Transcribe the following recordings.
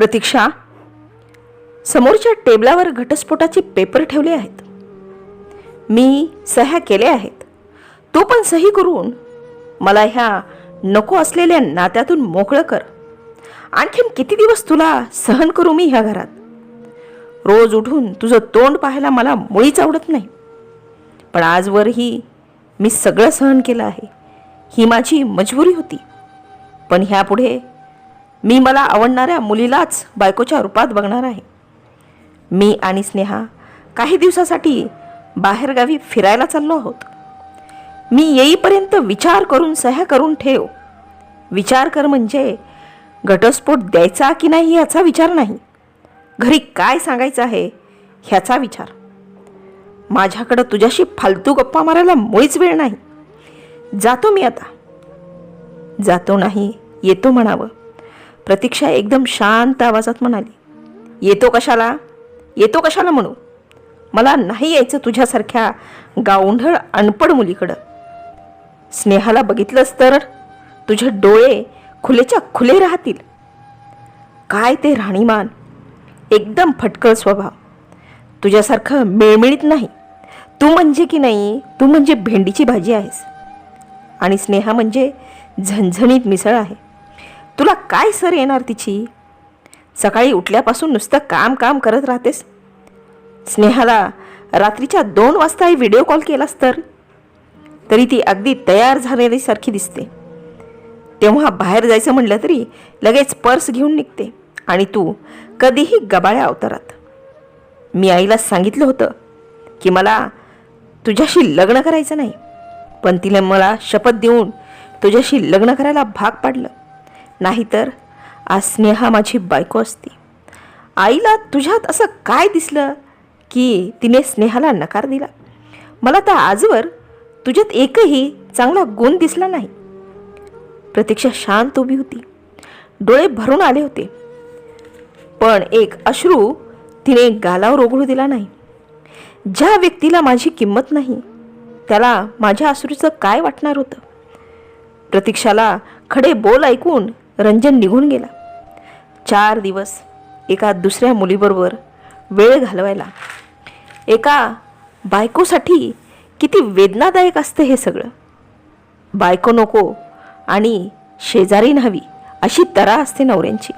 प्रतीक्षा समोरच्या टेबलावर घटस्फोटाचे पेपर ठेवले आहेत. मी सह्या केल्या आहेत. तू पण सही करून मला ह्या नको असलेल्या नात्यातून मोकळं कर. आणखीन किती दिवस तुला सहन करू मी ह्या घरात? रोज उठून तुझं तोंड पाहायला मला मुळीच आवडत नाही. पण आजवरही मी सगळं सहन केलं आहे. ही माझी मजबुरी होती. पण ह्यापुढे मी मला आवडणाऱ्या मुलीलाच बायकोच्या रूपात बघणार आहे. मी आणि स्नेहा काही दिवसासाठी बाहेरगावी फिरायला चाललो आहोत. मी येईपर्यंत विचार करून सह्या करून ठेव. विचार कर म्हणजे घटस्फोट द्यायचा की नाही याचा विचार नाही. घरी काय सांगायचं आहे ह्याचा विचार. माझ्याकडं तुझ्याशी फालतू गप्पा मारायला मुळीच वेळ नाही. जातो मी आता. जातो नाही येतो म्हणावं. प्रतीक्षा एकदम शांत आवाजात म्हणाली येतो कशाला? येतो कशाला म्हणू? मला नाही यायचं तुझ्यासारख्या गावंढळ अनपड मुलीकडं. स्नेहाला बघितलंस तर तुझे डोळे खुलेच्या खुले राहतील. काय ते राहणीमान एकदम फटकळ स्वभाव. तुझ्यासारखं मिळमिळीत नाही. तू म्हणजे की नाही तू म्हणजे भेंडीची भाजी आहेस. आणि स्नेहा म्हणजे झणझणीत मिसळ आहे. तुला काय सर येणार तिची? सकाळी उठल्यापासून नुसतं काम काम करत राहतेस? स्नेहाला रात्रीच्या दोन वाजता व्हिडिओ कॉल केलास तर? तरी ती अगदी तयार झालेली सारखी दिसते. तेव्हा बाहेर जायचं म्हटलं तरी लगेच पर्स घेऊन निघते आणि तू कधीही गबाळ्या अवतारात. मी आईला सांगितलं होतं की मला तुझ्याशी लग्न करायचं नाही पण तिने मला शपथ देऊन तुझ्याशी लग्न करायला भाग पाडलं. नाहीतर आज स्नेहा माझी बायको असती. आईला तुझ्यात असं काय दिसलं की तिने स्नेहाला नकार दिला? मला तर आजवर तुझ्यात एकही चांगला गुण दिसला नाही. प्रतीक्षा शांत उभी होती. डोळे भरून आले होते. पण एक अश्रू तिने गालावर ओघळू दिला नाही. ज्या व्यक्तीला माझी किंमत नाही त्याला माझ्या अश्रूचं काय वाटणार होतं? प्रतीक्षाला खडे बोल ऐकून रंजन निघून गेला. चार दिवस एका दुसऱ्या मुलीबरोबर वेळ घालवायला. एका बायकोसाठी किती वेदनादायक असतं हे सगळं. बायको नको आणि शेजारी न्हावी अशी तरा असते नवऱ्यांची.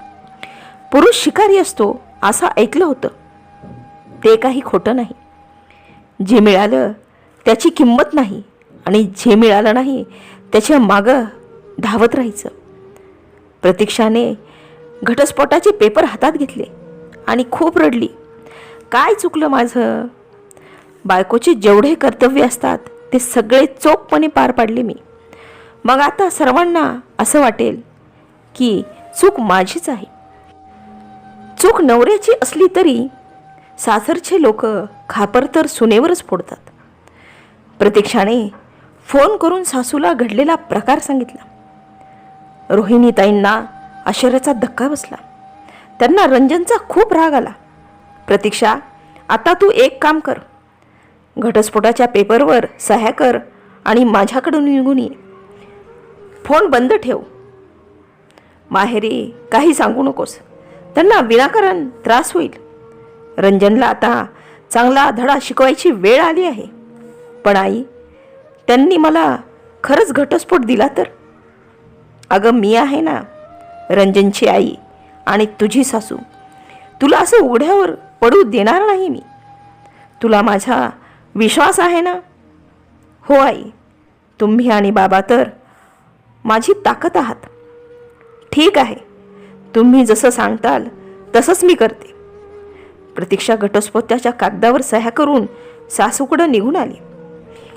पुरुष शिकारी असतो असं ऐकलं होतं. ते काही खोटं नाही. जे मिळालं त्याची किंमत नाही आणि जे मिळालं नाही त्याच्या मागं धावत राहायचं. प्रतीक्षाने घटस्फोटाचे पेपर हातात घेतले आणि खूप रडली. काय चुकलं माझं? बायकोचे जेवढे कर्तव्य असतात ते सगळे चोखपणे पार पाडले मी. मग आता सर्वांना असं वाटेल की चूक माझीच आहे. चूक नवऱ्याची असली तरी सासरचे लोक खापर तर सुनेवरच फोडतात. प्रतीक्षाने फोन करून सासूला घडलेला प्रकार सांगितला. रोहिणीताईंना आश्चर्याचा धक्का बसला. त्यांना रंजनचा खूप राग आला. प्रतीक्षा आता तू एक काम कर. घटस्फोटाच्या पेपरवर सह्या कर आणि माझ्याकडून निघून ये. फोन बंद ठेव. माहेरी काही सांगू नकोस. त्यांना विनाकारण त्रास होईल. रंजनला आता चांगला धडा शिकवायची वेळ आली आहे. पण आई त्यांनी मला खरंच घटस्फोट दिला तर? अगं मी आहे ना रंजनची आई आणि तुझी सासू. तुला असं उघड्यावर पडू देणार नाही मी. तुला माझा विश्वास आहे ना? हो आई तुम्ही आणि बाबा तर माझी ताकद आहात. ठीक आहे तुम्ही जसं सांगताल तसंच मी करते. प्रतीक्षा घटस्फोटाच्या कागदावर सह्या करून सासूकडं निघून आली.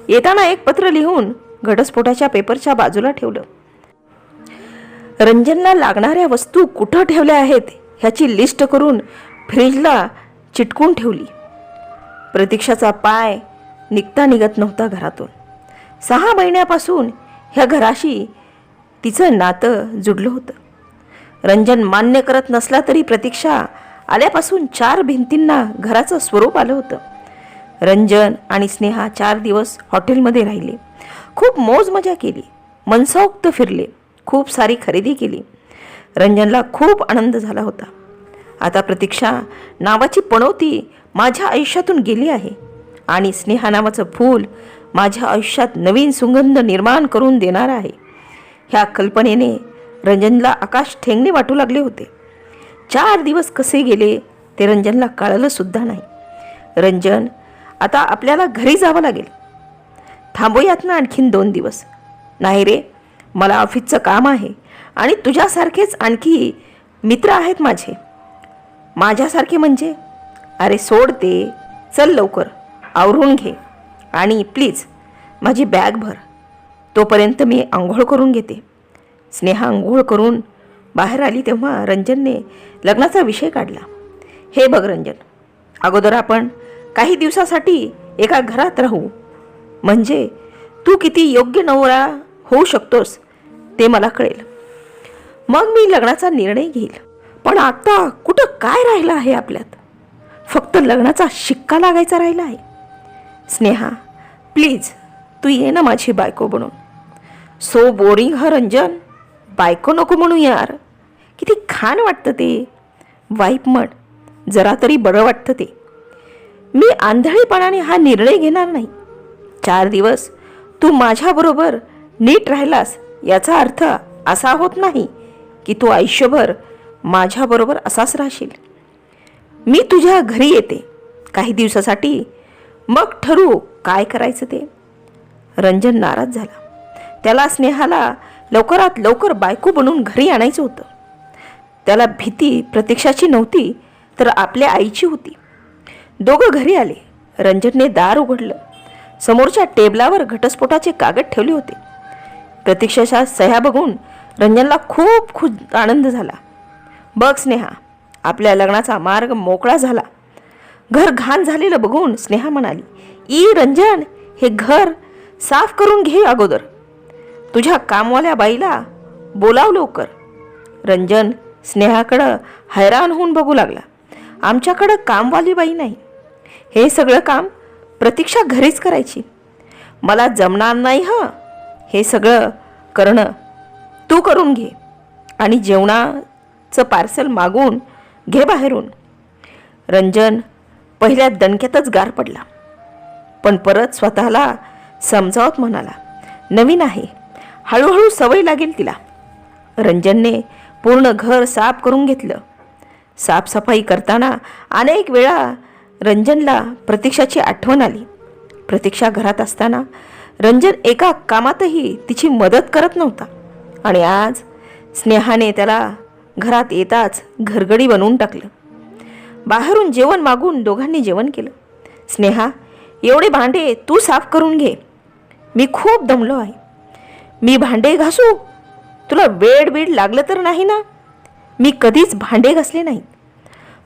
येताना एक पत्र लिहून घटस्फोटाच्या पेपरच्या बाजूला ठेवलं. रंजनला लागणाऱ्या वस्तू कुठं ठेवल्या आहेत ह्याची लिस्ट करून फ्रीजला चिटकून ठेवली. प्रतीक्षाचा पाय निघता निघत नव्हता घरातून. सहा महिन्यापासून ह्या घराशी तिचं नातं जुडलं होतं. रंजन मान्य करत नसला तरी प्रतीक्षा आल्यापासून चार भिंतींना घराचं स्वरूप आलं होतं. रंजन आणि स्नेहा चार दिवस हॉटेलमध्ये राहिले. खूप मौज मजा केली. मनसोक्त फिरले. खूप सारी खरेदी केली. रंजनला खूप आनंद झाला होता. आता प्रतीक्षा नावाची पणवती माझ्या आयुष्यातून गेली आहे आणि स्नेहा नावाचं फूल माझ्या आयुष्यात नवीन सुगंध निर्माण करून देणार आहे. ह्या कल्पनेने रंजनला आकाश ठेंगणे वाटू लागले होते. चार दिवस कसे गेले ते रंजनला कळलंसुद्धा नाही. रंजन आता आपल्याला घरी जावं लागेल. थांबूयात ना आणखीन दोन दिवस. नाही रे मला ऑफिसचं काम आहे आणि तुझ्यासारखेच आणखी मित्र आहेत माझे. माझ्यासारखे म्हणजे? अरे सोड ते. चल लवकर. आवरून घे. आणि प्लीज माझी बॅग भर. तोपर्यंत मी आंघोळ करून घेते. स्नेहा आंघोळ करून बाहेर आली तेव्हा रंजनने लग्नाचा विषय काढला. हे बघ रंजन अगोदर आपण काही दिवसासाठी एका घरात राहू. म्हणजे तू किती योग्य नवरा होऊ शकतोस ते मला कळेल. मग मी लग्नाचा निर्णय घेईल. पण आता कुठं काय राहिलं आहे आपल्यात? फक्त लग्नाचा शिक्का लागायचा राहिला आहे. स्नेहा प्लीज तू ये ना माझी बायको बनून. सो बोरिंग ह रंजन. बायको नको म्हणू यार. किती खान वाटतं ते. वाईप म्हण. जरा तरी बरं वाटतं ते. मी आंधळीपणाने हा निर्णय घेणार नाही. चार दिवस तू माझ्याबरोबर नीट राहिलास याचा अर्थ असा होत नाही की तू आयुष्यभर माझ्याबरोबर असाच राहशील. मी तुझ्या घरी येते. काही दिवसासाठी मग ठरवू काय करायचं ते. रंजन नाराज झाला. त्याला स्नेहाला लवकरात लवकर बायको बनवून घरी आणायचं होतं. त्याला भीती प्रतीक्षाची नव्हती तर आपल्या आईची होती. दोघं घरी आले. रंजनने दार उघडलं. समोरच्या टेबलावर घटस्फोटाचे कागद ठेवले होते. प्रतीक्षाच्या सह्या बघून रंजनला खूप खूप आनंद झाला. बघ स्नेहा आपल्या लग्नाचा मार्ग मोकळा झाला. घर घाण झालेलं बघून स्नेहा म्हणाली ई रंजन हे घर साफ करून घे अगोदर. तुझ्या कामवाल्या बाईला बोलाव लवकर. रंजन स्नेहाकडं हैराण होऊन बघू लागला. आमच्याकडं कामवाली बाई नाही. हे सगळं काम प्रतीक्षा घरीच करायची. मला जमणार नाही हं. हे सगळं करणं तू करून घे आणि जेवणाचं पार्सल मागून घे बाहेरून. रंजन पहिल्या दणक्यातच गार पडला. पण परत स्वतःला समजावत म्हणाला नवीन आहे. हळूहळू सवय लागेल तिला. रंजनने पूर्ण घर साफ करून घेतलं. साफसफाई करताना अनेक वेळा रंजनला प्रतीक्षाची आठवण आली. प्रतीक्षा घरात असताना रंजन एका कामातही तिची मदत करत नव्हता. आणि आज स्नेहाने त्याला घरात येताच घरगडी बनवून टाकलं. बाहेरून जेवण मागून दोघांनी जेवण केलं. स्नेहा एवढे भांडे तू साफ करून घे. मी खूप दमलो आहे. मी भांडे घासू? तुला वेड बीड लागलं तर नाही ना? मी कधीच भांडे घासले नाहीत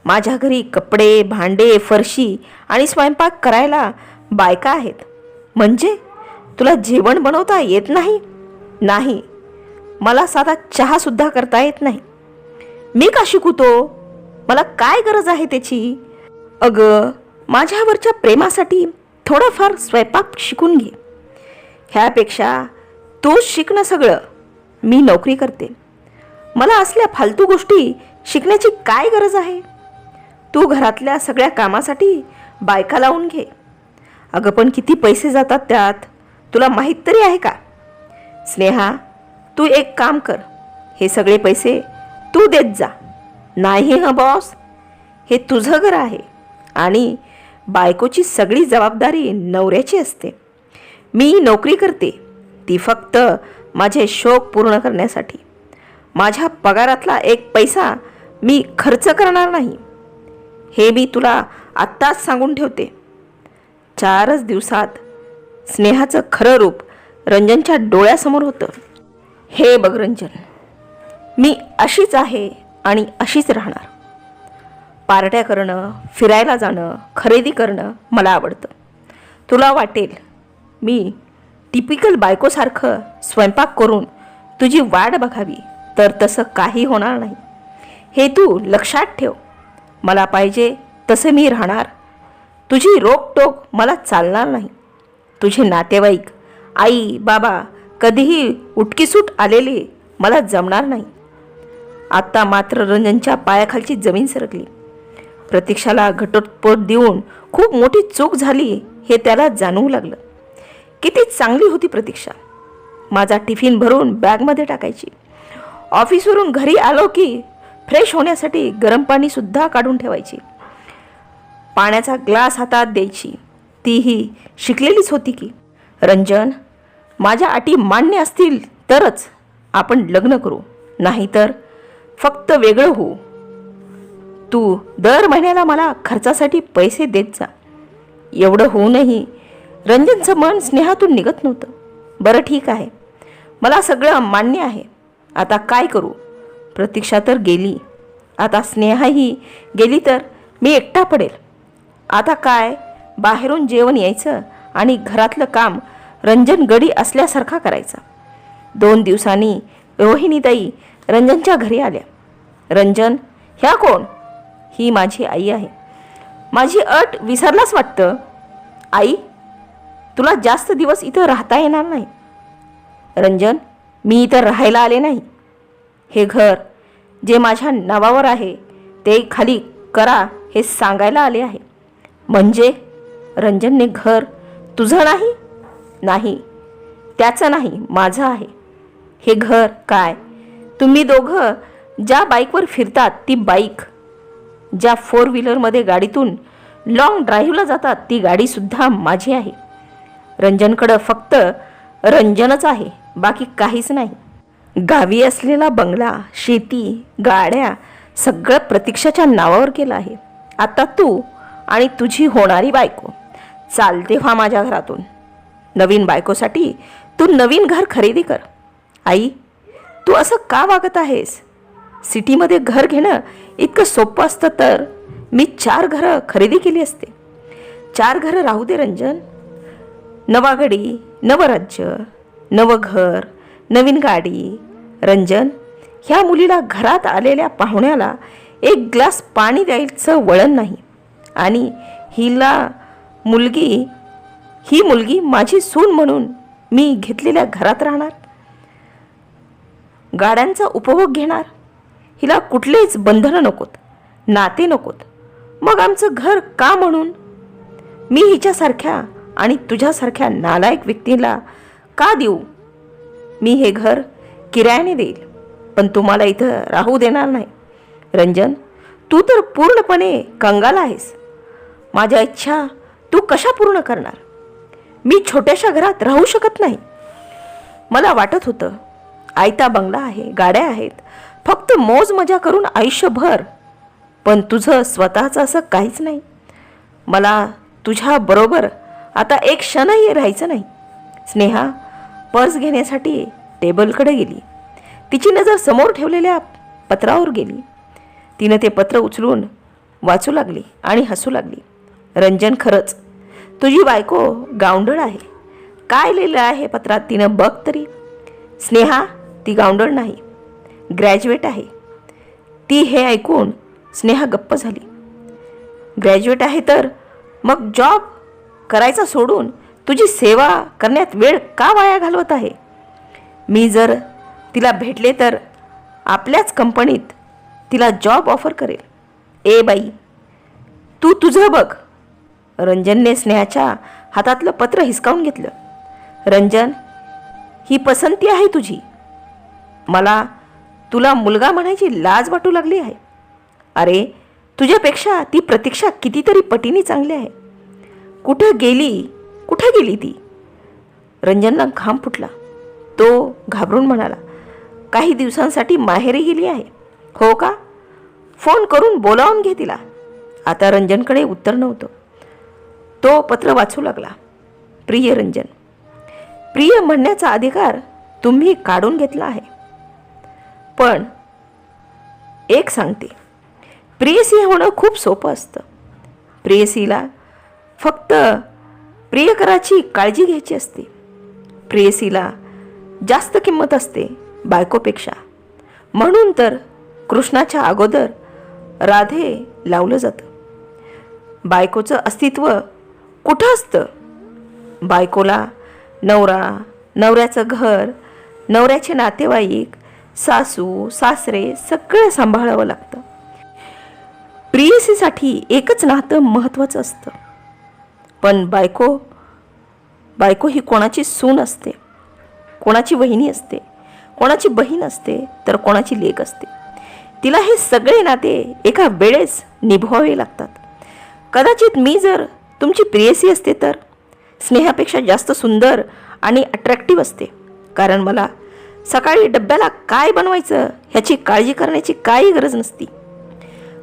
माझ्या घरी कपडे भांडे फरशी आणि स्वयंपाक करायला बायका आहेत. म्हणजे तुला जेवण बनवता येत नाही? नाही. मला साधा चहासुद्धा करता येत नाही. मी का शिकू तो? मला काय गरज आहे त्याची? अगं माझ्यावरच्या प्रेमासाठी थोडंफार स्वयंपाक शिकून घे. ह्यापेक्षा तूच शिकणं सगळं मी नोकरी करते. मला असल्या फालतू गोष्टी शिकण्याची काय गरज आहे? तू घरातल्या सगळ्या कामासाठी बायका लावून घे. अगं पण किती पैसे जातात त्यात? तुला माहीत तरी आहे का? स्नेहा तू एक काम कर. हे सगळे पैसे तू देत जा. नाही हं बॉस हे तुझं घर आहे आणि बायकोची सगळी जबाबदारी नवऱ्याची असते. मी नोकरी करते. ती फक्त माझे शौक पूर्ण करण्यासाठी. माझ्या पगारातला एक पैसा मी खर्च करणार नाही. हे मी तुला आत्ताच सांगून ठेवते. चारच दिवसात स्नेहाचं खरं रूप रंजनच्या डोळ्यासमोर होतं. हे बघ रंजन मी अशीच आहे आणि अशीच राहणार. पार्ट्या करणं फिरायला जाणं खरेदी करणं मला आवडतं. तुला वाटेल मी टिपिकल बायकोसारखं स्वयंपाक करून तुझी वाट बघावी तर तसं काही होणार नाही. हे तू लक्षात ठेव. मला पाहिजे तसे मी राहणार. तुझी रोकटोक मला चालणार नाही. तुझे नातेवाईक आई बाबा कधीही उटकीसूट आलेले मला जमणार नाही. आत्ता मात्र रंजनच्या पायाखालची जमीन सरकली. प्रतीक्षाला घटोत्पोट देऊन खूप मोठी चूक झाली हे त्याला जाणवू लागलं. किती चांगली होती प्रतीक्षा. माझा टिफिन भरून बॅगमध्ये टाकायची. ऑफिसवरून घरी आलो की फ्रेश होण्यासाठी गरम पाणीसुद्धा काढून ठेवायची. पाण्याचा ग्लास हातात द्यायची. तीही शिकलेलीच होती की. रंजन माझ्या अटी मान्य असतील तरच आपण लग्न करू. नाहीतर फक्त वेगळं होऊ. तू दर महिन्याला मला खर्चासाठी पैसे देत जा. एवढं होऊनही रंजनचं मन स्नेहातून निघत नव्हतं. बरं ठीक आहे. मला सगळं मान्य आहे. आता काय करू? प्रतीक्षा तर गेली. आता स्नेहाही गेली तर मी एकटा पडेल. आता काय? बाहेरून जेवण यायचं आणि घरातलं काम रंजन गडी असल्यासारखा करायचा. दोन दिवसांनी रोहिणीताई रंजनच्या घरी आल्या. रंजन ह्या कोण? ही माझी आई आहे. माझी अट विसरलाच वाटतं? आई तुला जास्त दिवस इथं राहता येणार नाही. रंजन मी इथं राहायला आले नाही. हे घर जे माझ्या नावावर आहे ते खाली करा हे सांगायला आले आहे. म्हणजे? रंजनने घर तुझं नाही? नाही. त्याचं नाही माझं आहे. हे घर काय? तुम्ही दोघं ज्या बाईकवर फिरतात ती बाईक. ज्या फोर व्हीलरमध्ये गाडीतून लाँग ड्राईव्हला जातात ती गाडीसुद्धा माझी आहे. रंजनकडं फक्त रंजनच आहे बाकी काहीच नाही. गावी असलेला बंगला शेती गाड्या सगळं प्रतीक्षाच्या नावावर केलं आहे. आता तू आणि तुझी होणारी बायको. चालते व्हा माझ्या घरातून. नवीन बायकोसाठी तू नवीन घर खरेदी कर. आई तू असं का वागत आहेस? सिटीमध्ये घर घेणं इतकं सोपं असतं तर मी चार घरं खरेदी केली असते. चार घरं राहू दे रंजन. नवागडी नवराज्य नवं राज्य नवं घर नवीन गाडी. रंजन ह्या मुलीला घरात आलेल्या पाहुण्याला एक ग्लास पाणी द्यायचं वळण नाही आणि हिला मुलगी ही मुलगी माझी सून म्हणून मी घेतलेल्या घरात राहणार. गाड्यांचा उपभोग घेणार. हिला कुठलेच बंधनं नकोत नाते नकोत. मग आमचं घर का म्हणून? मी हिच्यासारख्या आणि तुझ्यासारख्या नालायक व्यक्तीला का देऊ? मी हे घर किरायाने देईल पण तुम्हाला इथं राहू देणार नाही. रंजन तू तर पूर्णपणे कंगाल आहेस. माझ्या इच्छा तू कशा पूर्ण करणार? मी छोट्याशा घरात राहू शकत नाही. मला वाटत होतं आयता बंगला आहे गाड्या आहेत फक्त मोज मजा करून आयुष्यभर. पण तुझं स्वतःचं असं काहीच नाही. मला तुझ्याबरोबर आता एक क्षणही राहायचं नाही. स्नेहा पर्स घेण्यासाठी टेबलकडे गेली. तिची नजर समोर ठेवलेल्या पत्रावर गेली. तिनं ते पत्र उचलून वाचू लागली आणि हसू लागली. रंजन खरंच. तुझी बायको गावंडळ आहे. काय लिहिलं आहे पत्रात तिनं बघ तरी. स्नेहा ती गावंडळ नाही. ग्रॅज्युएट आहे. ती हे ऐकून स्नेहा गप्प झाली. ग्रॅज्युएट आहे तर मग जॉब करायचा सोडून तुझी सेवा करण्यात वेळ का वाया घालवत आहे? मी जर तिला भेटले तर आपल्याच कंपनीत तिला जॉब ऑफर करेल. ए बाई तू तुझं बघ. रंजनने स्नेहाच्या हातातलं पत्र हिसकावून घेतलं. रंजन ही पसंती आहे तुझी. मला तुला मुलगा म्हणायची लाज वाटू लागली आहे. अरे तुझ्यापेक्षा ती प्रतीक्षा कितीतरी पटीने चांगली आहे. कुठं गेली? कुठं गेली ती? रंजनला घाम फुटला. तो घाबरून म्हणाला काही दिवसांसाठी माहेरी गेली आहे. हो का? फोन करून बोलावून घे तिला. आता रंजनकडे उत्तर नव्हतं. तो पत्र वाचू लागला. प्रिय रंजन प्रिय म्हणण्याचा अधिकार तुम्ही काढून घेतला आहे. पण एक सांगते. प्रियसी होणं खूप सोपं असतं. प्रेयसीला फक्त प्रियकराची काळजी घ्यायची असते. प्रेयसीला जास्त किंमत असते बायकोपेक्षा. म्हणून तर कृष्णाच्या अगोदर राधे लावलं जातं. बायकोचं अस्तित्व कुठं असतं? बायकोला नवरा नवऱ्याचं घर नवऱ्याचे नातेवाईक सासू सासरे सगळं सांभाळावं लागतं. प्रियसीसाठी एकच नातं महत्त्वाचं असतं. पण बायको बायको ही कोणाची सून असते? कोणाची वहिनी असते? कोणाची बहीण असते? तर कोणाची लेक असते? तिला हे सगळे नाते एका वेळेस निभवावे लागतात. कदाचित मी जर तुमची प्रियसी असते तर? स्नेहापेक्षा जास्त सुंदर आणि अट्रॅक्टिव्ह असते. कारण मला सकाळी डब्याला काय बनवायचं ह्याची काळजी करण्याची काही गरज नसती.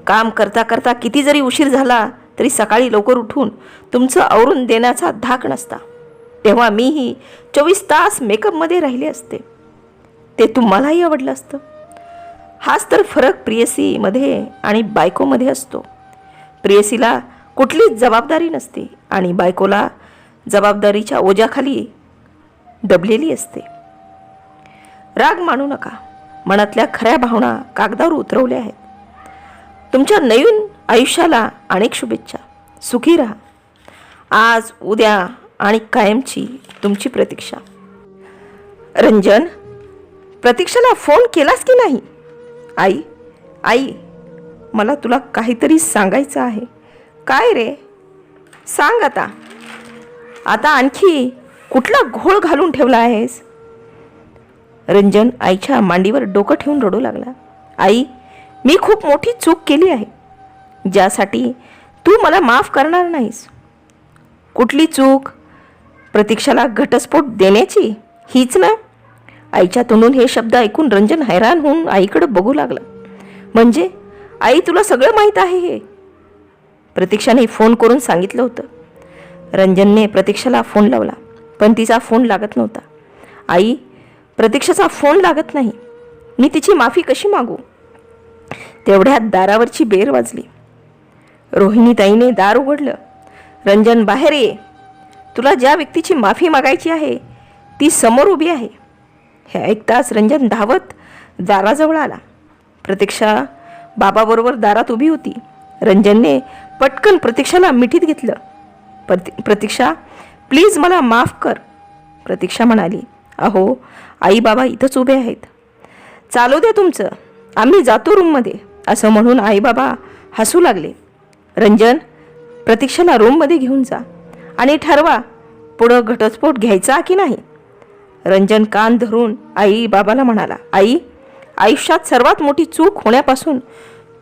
काम करता करता किती जरी उशीर झाला तरी सकाळी लवकर उठून तुमचं आवरून देण्याचा धाक नसता. तेव्हा मीही चोवीस तास मेकअपमध्ये राहिले असते. ते तुम्हालाही आवडलं असतं. हाच तर फरक प्रियसीमध्ये आणि बायकोमध्ये असतो. प्रियसीला कुठलीच जबाबदारी नसते आणि बायकोला जबाबदारीच्या ओझ्याखाली दबलेली असते. राग मानू नका. मनातल्या खऱ्या भावना कागदावर उतरवल्या आहेत. तुमच्या नवीन आयुष्याला अनेक शुभेच्छा. सुखी राहा. आज उद्या आणि कायमची तुमची प्रतीक्षा. रंजन प्रतीक्षाला फोन केलास की नाही? आई आई मला तुला काहीतरी सांगायचं आहे. काय रे? सांग आता. आता आणखी कुठला घोळ घालून ठेवला आहेस? रंजन आईच्या मांडीवर डोकं ठेवून रडू लागला. आई मी खूप मोठी चूक केली आहे. ज्यासाठी तू मला माफ करणार नाहीस. कुठली चूक? प्रतीक्षाला घटस्फोट देण्याची? हीच ना? आईच्या तोंडून हे शब्द ऐकून रंजन हैराण होऊन आईकडे बघू लागला. म्हणजे आई तुला सगळं माहीत आहे हे. प्रतीक्षाने फोन करून सांगितलं होतं. रंजनने प्रतीक्षाला फोन लावला पण तिचा फोन लागत नव्हता. आई प्रतीक्षाचा फोन लागत नाही. मी तिची माफी कशी मागू? तेवढ्यात दारावरची बेर वाजली. रोहिणीताईने दार उघडलं. रंजन बाहेर ये. तुला ज्या व्यक्तीची माफी मागायची आहे ती समोर उभी आहे. हे ऐकताच रंजन धावत दाराजवळ आला. प्रतीक्षा बाबाबरोबर दारात उभी होती. रंजनने पटकन प्रतीक्षाला मिठीत घेतलं. प्रति प्रतीक्षा प्लीज मला माफ कर. प्रतीक्षा म्हणाली अहो आई बाबा इथंच उभे आहेत. चालू द्या तुमचं. आम्ही जातो रूममध्ये. असं म्हणून आई बाबा हसू लागले. रंजन प्रतीक्षाला रूममध्ये घेऊन जा आणि ठरवा पुढं घटस्फोट घ्यायचा की नाही. रंजन कान धरून आई बाबाला म्हणाला आई आयुष्यात सर्वात मोठी चूक होण्यापासून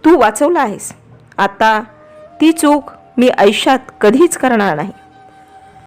तू वाचवला आहेस. आता ती चूक मी आयुष्यात कधीच करणार नाही.